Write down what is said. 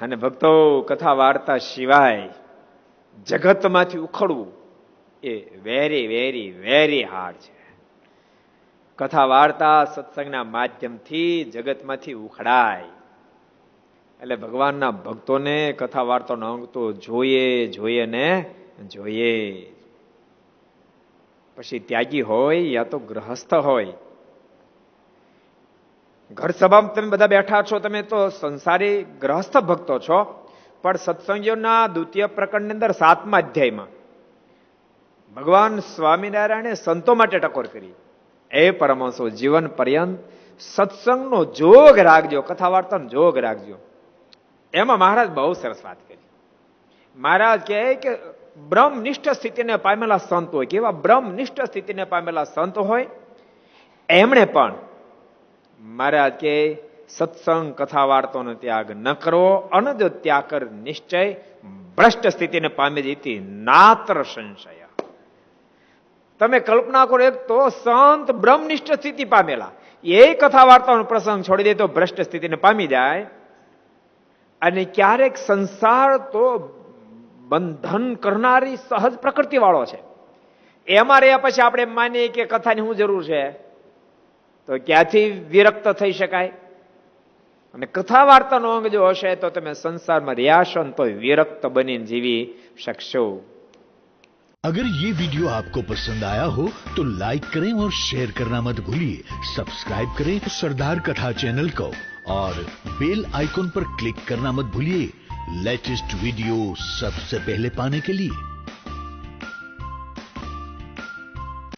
અને ભક્તો કથા વાર્તા સિવાય જગતમાંથી ઉખડવું એ વેરી વેરી વેરી હાર્ડ છે. કથા વાર્તા સત્સંગના માધ્યમથી જગતમાંથી ઉખડાય. એટલે ભગવાનના ભક્તોને કથા વાર્તાનો અંગ તો જોઈએ જોઈએ ને જોઈએ. પછી ત્યાગી હોય યા તો ગ્રહસ્થ હોય. ઘર સભામાં તમે બધા બેઠા છો, તમે તો સંસારી ગ્રહસ્થ ભક્તો છો. પણ સત્સંગીઓના દ્વિતીય પ્રકરણની અંદર સાતમા અધ્યાયમાં ભગવાન સ્વામિનારાયણે સંતો માટે ટકોર કરી. એ પરમહંસો, જીવન પર્યંત સત્સંગનો જોગ રાખજો કથા વાર્તાનો જોગ રાખજો. એમાં મહારાજ બહુ સરસ વાત કરી. મહારાજ કહે કે બ્રહ્મનિષ્ઠ સ્થિતિને પામેલા સંત હોય. કેવા બ્રહ્મનિષ્ઠ સ્થિતિને પામેલા સંત હોય? એમણે પણ મહારાજ કે સત્સંગ કથા વાર્તાનો ત્યાગ ન કરવો અને જો ત્યાગ કર નિશ્ચય, ભ્રષ્ટ સ્થિતિને પામી જતી નાત્ર સંશય. તમે કલ્પના કરો એક તો સંત બ્રહ્મનિષ્ઠ સ્થિતિ પામેલા. એ કથા વાર્તાનો પ્રસંગ છોડી દે તો ભ્રષ્ટ સ્થિતિને પામી જાય. અને ક્યારેક સંસાર તો બંધન કરનારી સહજ પ્રકૃતિ વાળો છે. એમાં રહ્યા પછી આપણે માનીએ કે કથાની શું જરૂર છે? તો ક્યાંથી વિરક્ત થઈ શકાય અને કથા વાર્તાનો અંગ જો હશે તો તમે સંસારમાં રહ્યા છો ને તો વિરક્ત બનીને જીવી શકશો अगर ये वीडियो आपको पसंद आया हो तो लाइक करें और शेयर करना मत भूलिए सब्सक्राइब करें सरदार कथा चैनल को और बेल आइकॉन पर क्लिक करना मत भूलिए लेटेस्ट वीडियो सबसे पहले पाने के लिए